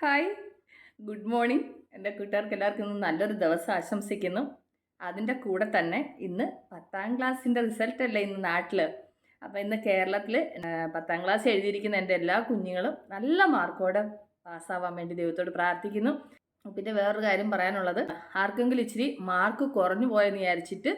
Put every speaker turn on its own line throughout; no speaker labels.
Hi. Good morning. എന്റെ കൂട്ടുകാർക്ക് എല്ലാവർക്കും ഇന്ന് നല്ലൊരു ദിവസം ആശംസിക്കുന്നു. അതിന്റെ കൂടെ തന്നെ ഇന്ന് പത്താം ക്ലാസ്സിന്റെ റിസൾട്ട് അല്ലേ ഇന്ന് നാട്ടിൽ. അപ്പോൾ ഇന്ന് കേരളത്തിൽ പത്താം ക്ലാസ് എഴുതിയിരിക്കുന്ന എന്റെ എല്ലാ കുഞ്ഞുങ്ങളും നല്ല മാർക്കോടെ പാസ്സാവാൻ വേണ്ടി ദൈവത്തോട് പ്രാർത്ഥിക്കുന്നു. പിന്നെ വേറൊരു കാര്യം പറയാനുള്ളത് ആർക്കെങ്കിലും ഇച്ചിരി മാർക്ക് കുറഞ്ഞു പോയെന്ന് വിചാരിച്ചിട്ട്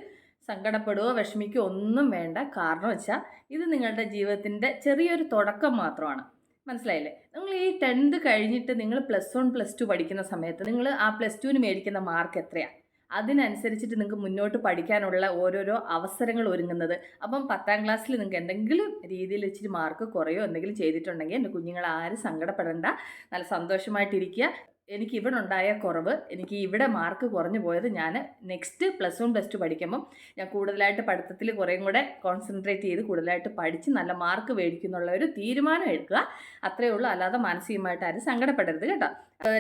സങ്കടപ്പെടുകയോ വിഷമിക്കുകയോ ഒന്നും വേണ്ട. കാരണം വെച്ചാൽ ഇത് നിങ്ങളുടെ ജീവിതത്തിന്റെ ചെറിയൊരു തുടക്കം മാത്രമാണ്. മനസ്സിലായില്ലേ? നിങ്ങൾ ഈ ടെൻത്ത് കഴിഞ്ഞിട്ട് നിങ്ങൾ പ്ലസ് വൺ പ്ലസ് ടു പഠിക്കുന്ന സമയത്ത് നിങ്ങൾ ആ പ്ലസ് ടുവിന് മേടിക്കുന്ന മാർക്ക് എത്രയാണ് അതിനനുസരിച്ചിട്ട് നിങ്ങൾക്ക് മുന്നോട്ട് പഠിക്കാനുള്ള ഓരോരോ അവസരങ്ങൾ ഒരുങ്ങുന്നത്. അപ്പം പത്താം ക്ലാസ്സിൽ നിങ്ങൾക്ക് എന്തെങ്കിലും രീതിയിൽ ഇച്ചിരി മാർക്ക് കുറയോ എന്തെങ്കിലും ചെയ്തിട്ടുണ്ടെങ്കിൽ എന്റെ കുഞ്ഞുങ്ങൾ ആരും സങ്കടപ്പെടേണ്ട. നല്ല സന്തോഷമായിട്ടിരിക്കുക. എനിക്ക് ഇവിടെ ഉണ്ടായ കുറവ് എനിക്ക് ഇവിടെ മാർക്ക് കുറഞ്ഞു പോയത് ഞാൻ next plus one plus two പഠിക്കുമ്പം ഞാൻ കൂടുതലായിട്ട് പഠിത്തത്തിൽ കുറേയും കൂടെ കോൺസെൻട്രേറ്റ് ചെയ്ത് കൂടുതലായിട്ട് പഠിച്ച് നല്ല മാർക്ക് മേടിക്കുന്നുള്ള ഒരു തീരുമാനം എടുക്കുക. അത്രയേ ഉള്ളൂ. അല്ലാതെ മാനസികമായിട്ട് ആരും സങ്കടപ്പെടരുത് കേട്ടോ.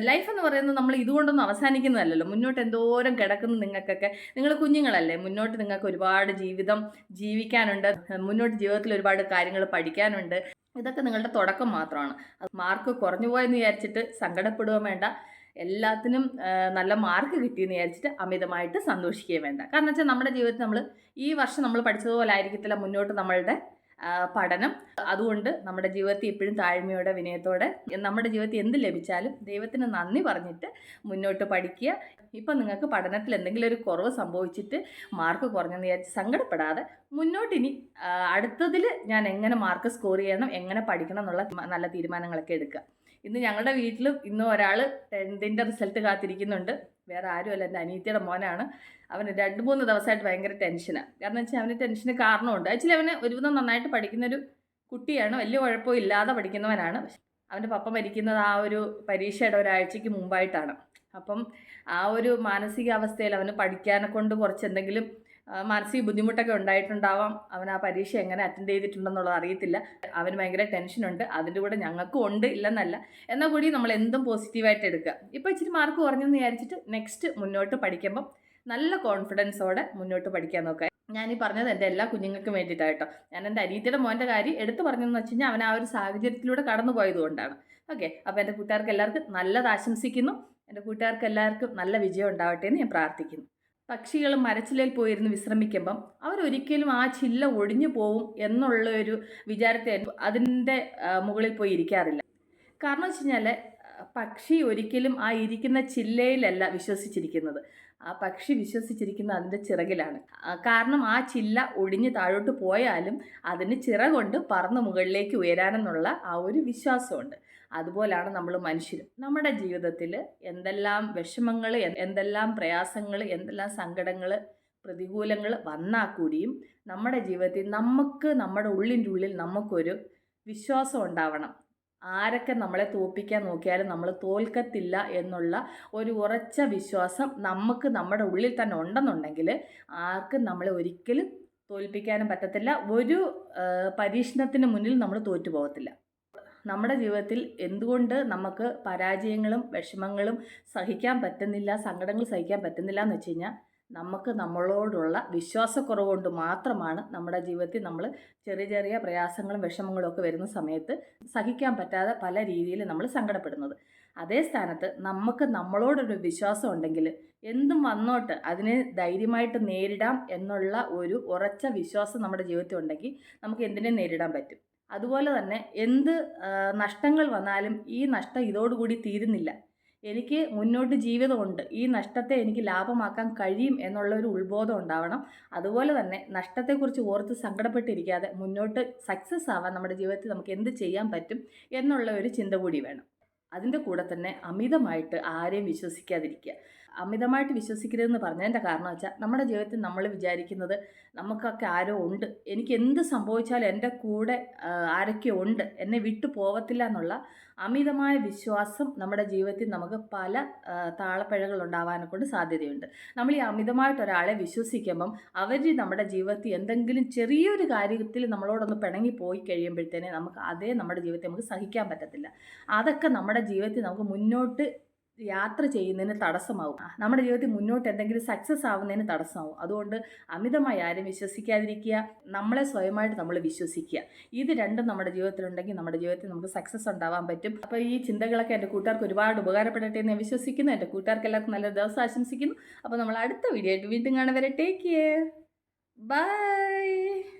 ലൈഫ് എന്ന് പറയുന്നത് നമ്മൾ ഇതുകൊണ്ടൊന്നും അവസാനിക്കുന്നതല്ലല്ലോ. മുന്നോട്ട് എന്തോരം കിടക്കുന്നു നിങ്ങൾക്കൊക്കെ. നിങ്ങൾ കുഞ്ഞുങ്ങളല്ലേ മുന്നോട്ട് നിങ്ങൾക്ക് ഒരുപാട് ജീവിതം ജീവിക്കാനുണ്ട്. മുന്നോട്ട് ജീവിതത്തിൽ ഒരുപാട് കാര്യങ്ങൾ പഠിക്കാനുണ്ട്. ഇതൊക്കെ നിങ്ങളുടെ തുടക്കം മാത്രമാണ്. മാർക്ക് കുറഞ്ഞു പോയെന്ന് വിചാരിച്ചിട്ട് സങ്കടപ്പെടുക വേണ്ട. എല്ലാത്തിനും നല്ല മാർക്ക് കിട്ടിയെന്ന് വിചാരിച്ചിട്ട് അമിതമായിട്ട് സന്തോഷിക്കുകയും വേണ്ട. കാരണം വെച്ചാൽ നമ്മുടെ ജീവിതത്തിൽ നമ്മൾ ഈ വർഷം നമ്മൾ പഠിച്ചതുപോലെ ആയിരിക്കത്തില്ല മുന്നോട്ട് നമ്മളുടെ പഠനം. അതുകൊണ്ട് നമ്മുടെ ജീവിതത്തിൽ എപ്പോഴും താഴ്മയോടെ വിനയത്തോടെ നമ്മുടെ ജീവിതത്തിൽ എന്ത് ലഭിച്ചാലും ദൈവത്തിന് നന്ദി പറഞ്ഞിട്ട് മുന്നോട്ട് പഠിക്കുക. ഇപ്പം നിങ്ങൾക്ക് പഠനത്തിൽ എന്തെങ്കിലും ഒരു കുറവ് സംഭവിച്ചിട്ട് മാർക്ക് കുറഞ്ഞെന്ന് വിചാരിച്ച് സങ്കടപ്പെടാതെ മുന്നോട്ടിനി അടുത്തതിൽ ഞാൻ എങ്ങനെ മാർക്ക് സ്കോർ ചെയ്യണം എങ്ങനെ പഠിക്കണം എന്നുള്ള നല്ല തീരുമാനങ്ങളൊക്കെ എടുക്കുക. ഇന്ന് ഞങ്ങളുടെ വീട്ടിലും ഇന്ന് ഒരാൾ ടെൻത്തിന്റെ റിസൾട്ട് കാത്തിരിക്കുന്നുണ്ട്. വേറെ ആരുമല്ല എന്റെ അനീറ്റയുടെ മോനാണ്. അവന് രണ്ട് മൂന്ന് ദിവസമായിട്ട് ഭയങ്കര ടെൻഷനാണ് കാരണം വെച്ചാൽ അവന് ടെൻഷന് കാരണമുണ്ട്. ആക്ച്വലി അവന് ഒരുവിധം നന്നായിട്ട് പഠിക്കുന്നൊരു കുട്ടിയാണ്. വലിയ കുഴപ്പമില്ലാതെ ഇല്ലാതെ പഠിക്കുന്നവനാണ്. അവന്റെ പപ്പ മരിക്കുന്നത് ആ ഒരു പരീക്ഷയുടെ ഒരാഴ്ചയ്ക്ക് മുമ്പായിട്ടാണ്. അപ്പം ആ ഒരു മാനസികാവസ്ഥയിൽ അവന് പഠിക്കാനെ കൊണ്ട് കുറച്ച് എന്തെങ്കിലും മാനസിക ബുദ്ധിമുട്ടൊക്കെ ഉണ്ടായിട്ടുണ്ടാവാം. അവൻ ആ പരീക്ഷ എങ്ങനെ അറ്റൻഡ് ചെയ്തിട്ടുണ്ടെന്നുള്ളത് അറിയത്തില്ല. അവന് ഭയങ്കര ടെൻഷനുണ്ട് അതിന്റെ കൂടെ ഞങ്ങൾക്കും ഉണ്ട് ഇല്ലെന്നല്ല. എന്നാൽ കൂടി നമ്മൾ എന്തും പോസിറ്റീവായിട്ട് എടുക്കുക. ഇപ്പോൾ ഇച്ചിരി മാർക്ക് കുറഞ്ഞെന്ന് വിചാരിച്ചിട്ട് നെക്സ്റ്റ് മുന്നോട്ട് പഠിക്കുമ്പം നല്ല കോൺഫിഡൻസോടെ മുന്നോട്ട് പഠിക്കാൻ നോക്കുക. ഞാൻ ഈ പറഞ്ഞത് എന്റെ എല്ലാ കുഞ്ഞുങ്ങൾക്കും വേണ്ടിയിട്ടായിട്ടോ ഞാൻ എന്റെ അനിയത്തിയുടെ മോന്റെ കാര്യം എടുത്തു പറഞ്ഞതെന്ന് വെച്ച് കഴിഞ്ഞാൽ അവൻ ആ ഒരു സാഹചര്യത്തിലൂടെ കടന്നു പോയതുകൊണ്ടാണ് ഓക്കെ അപ്പോൾ എന്റെ കൂട്ടുകാർക്ക് എല്ലാവർക്കും നല്ലത് ആശംസിക്കുന്നു. എന്റെ കൂട്ടുകാർക്ക് എല്ലാവർക്കും നല്ല വിജയം ഉണ്ടാവട്ടെ എന്ന് ഞാൻ പ്രാർത്ഥിക്കുന്നു. പക്ഷികൾ മരച്ചിലയിൽ പോയിരുന്ന് വിശ്രമിക്കുമ്പം അവരൊരിക്കലും ആ ചില്ല ഒടിഞ്ഞു പോവും എന്നുള്ള ഒരു വിചാരത്തെ അതിന്റെ മുകളിൽ പോയി ഇരിക്കാറില്ല. കാരണം വെച്ച് കഴിഞ്ഞാൽ പക്ഷി ഒരിക്കലും ആ ഇരിക്കുന്ന ചില്ലയിലല്ല വിശ്വസിച്ചിരിക്കുന്നത്. ആ പക്ഷി വിശ്വസിച്ചിരിക്കുന്ന അതിന്റെ ചിറകിലാണ്. കാരണം ആ ചില്ല ഒടിഞ്ഞ് താഴോട്ട് പോയാലും അതിന് ചിറകൊണ്ട് പറന്ന് മുകളിലേക്ക് ഉയരാനെന്നുള്ള ആ ഒരു വിശ്വാസമുണ്ട്. അതുപോലാണ് നമ്മൾ മനുഷ്യർ നമ്മുടെ ജീവിതത്തിൽ എന്തെല്ലാം വിഷമങ്ങൾ എന്തെല്ലാം പ്രയാസങ്ങൾ എന്തെല്ലാം സങ്കടങ്ങൾ പ്രതികൂലങ്ങൾ വന്നാൽ കൂടിയും നമ്മുടെ ജീവിതത്തിൽ നമുക്ക് നമ്മുടെ ഉള്ളിന്റെ ഉള്ളിൽ നമുക്കൊരു വിശ്വാസം ഉണ്ടാവണം. ആരൊക്കെ നമ്മളെ തോൽപ്പിക്കാൻ നോക്കിയാലും നമ്മൾ തോൽക്കത്തില്ല എന്നുള്ള ഒരു ഉറച്ച വിശ്വാസം നമുക്ക് നമ്മുടെ ഉള്ളിൽ തന്നെ ഉണ്ടെന്നുണ്ടെങ്കിൽ ആർക്കും നമ്മളെ ഒരിക്കലും തോൽപ്പിക്കാനും പറ്റത്തില്ല. ഒരു പരീക്ഷണത്തിന് മുന്നിൽ നമ്മൾ തോറ്റു പോകത്തില്ല. നമ്മുടെ ജീവിതത്തിൽ എന്തുകൊണ്ട് നമുക്ക് പരാജയങ്ങളും വിഷമങ്ങളും സഹിക്കാൻ പറ്റുന്നില്ല സങ്കടങ്ങൾ സഹിക്കാൻ പറ്റുന്നില്ല എന്ന് വെച്ച് കഴിഞ്ഞാൽ നമുക്ക് നമ്മളോടുള്ള വിശ്വാസക്കുറവ് കൊണ്ട് മാത്രമാണ് നമ്മുടെ ജീവിതത്തിൽ നമ്മൾ ചെറിയ ചെറിയ പ്രയാസങ്ങളും വിഷമങ്ങളും ഒക്കെ വരുന്ന സമയത്ത് സഹിക്കാൻ പറ്റാതെ പല രീതിയിൽ നമ്മൾ സങ്കടപ്പെടുന്നത്. അതേ സ്ഥാനത്ത് നമുക്ക് നമ്മളോടൊരു വിശ്വാസം ഉണ്ടെങ്കിൽ എന്തും വന്നോട്ട് അതിനെ ധൈര്യമായിട്ട് നേരിടാം എന്നുള്ള ഒരു ഉറച്ച വിശ്വാസം നമ്മുടെ ജീവിതത്തിൽ ഉണ്ടെങ്കിൽ നമുക്ക് എന്തിനെ നേരിടാൻ പറ്റും? അതുപോലെ തന്നെ എന്ത് നഷ്ടങ്ങൾ വന്നാലും ഈ നഷ്ടം ഇതോടുകൂടി തീരുന്നില്ല. എനിക്ക് മുന്നോട്ട് ജീവിതമുണ്ട്. ഈ നഷ്ടത്തെ എനിക്ക് ലാഭമാക്കാൻ കഴിയും എന്നുള്ള ഒരു ഉത്ബോധം ഉണ്ടാവണം. അതുപോലെ തന്നെ നഷ്ടത്തെക്കുറിച്ച് ഓർത്ത് സങ്കടപ്പെട്ടിരിക്കാതെ മുന്നോട്ട് സക്സസ് ആവാൻ നമ്മുടെ ജീവിതത്തിൽ നമുക്ക് എന്ത് ചെയ്യാൻ പറ്റും എന്നുള്ള ഒരു ചിന്ത കൂടി വേണം. അതിന്റെ കൂടെ തന്നെ അമിതമായിട്ട് ആരെയും വിശ്വസിക്കാതിരിക്കുക. അമിതമായിട്ട് വിശ്വസിക്കരുതെന്ന് പറഞ്ഞതിന്റെ കാരണം വെച്ചാൽ നമ്മുടെ ജീവിതത്തിൽ നമ്മൾ വിചാരിക്കുന്നത് നമുക്കൊക്കെ ആരോ ഉണ്ട്. എനിക്ക് എന്ത് സംഭവിച്ചാലും എന്റെ കൂടെ ആരൊക്കെ ഉണ്ട്. എന്നെ വിട്ടു പോവത്തില്ല എന്നുള്ള അമിതമായ വിശ്വാസം നമ്മുടെ ജീവിതത്തിൽ നമുക്ക് പല താളപ്പിഴകൾ ഉണ്ടാവാനെ കൊണ്ട് സാധ്യതയുണ്ട്. നമ്മൾ ഈ അമിതമായിട്ട് ഒരാളെ വിശ്വസിക്കുമ്പം അവർ നമ്മുടെ ജീവിതത്തിൽ എന്തെങ്കിലും ചെറിയൊരു കാര്യത്തിൽ നമ്മളോടൊന്ന് പിണങ്ങി പോയി കഴിയുമ്പോഴത്തേനെ നമുക്ക് അതേ നമ്മുടെ ജീവിതത്തെ നമുക്ക് സഹിക്കാൻ പറ്റത്തില്ല. അതൊക്കെ നമ്മുടെ ജീവിതത്തിൽ നമുക്ക് മുന്നോട്ട് യാത്ര ചെയ്യുന്നതിന് തടസ്സമാവും. നമ്മുടെ ജീവിതത്തിൽ മുന്നോട്ട് എന്തെങ്കിലും സക്സസ് ആവുന്നതിന് തടസ്സമാവും. അതുകൊണ്ട് അമിതമായി ആരും വിശ്വസിക്കാതിരിക്കുക. നമ്മളെ സ്വയമായിട്ട് നമ്മൾ വിശ്വസിക്കുക. ഇത് രണ്ടും നമ്മുടെ ജീവിതത്തിലുണ്ടെങ്കിൽ നമ്മുടെ ജീവിതത്തിൽ നമുക്ക് സക്സസ് ഉണ്ടാവാൻ പറ്റും. അപ്പോൾ ഈ ചിന്തകളൊക്കെ എന്റെ കൂട്ടുകാർക്ക് ഒരുപാട് ഉപകാരപ്പെടട്ടെ എന്ന് ഞാൻ വിശ്വസിക്കുന്നു. എന്റെ കൂട്ടുകാർക്ക് എല്ലാവർക്കും നല്ലൊരു ദിവസം ആശംസിക്കുന്നു. അപ്പോൾ നമ്മൾ അടുത്ത വീഡിയോ ആയിട്ട് വീണ്ടും കാണാൻ കാണുവരെ ടേക്ക് കെയർ ബൈ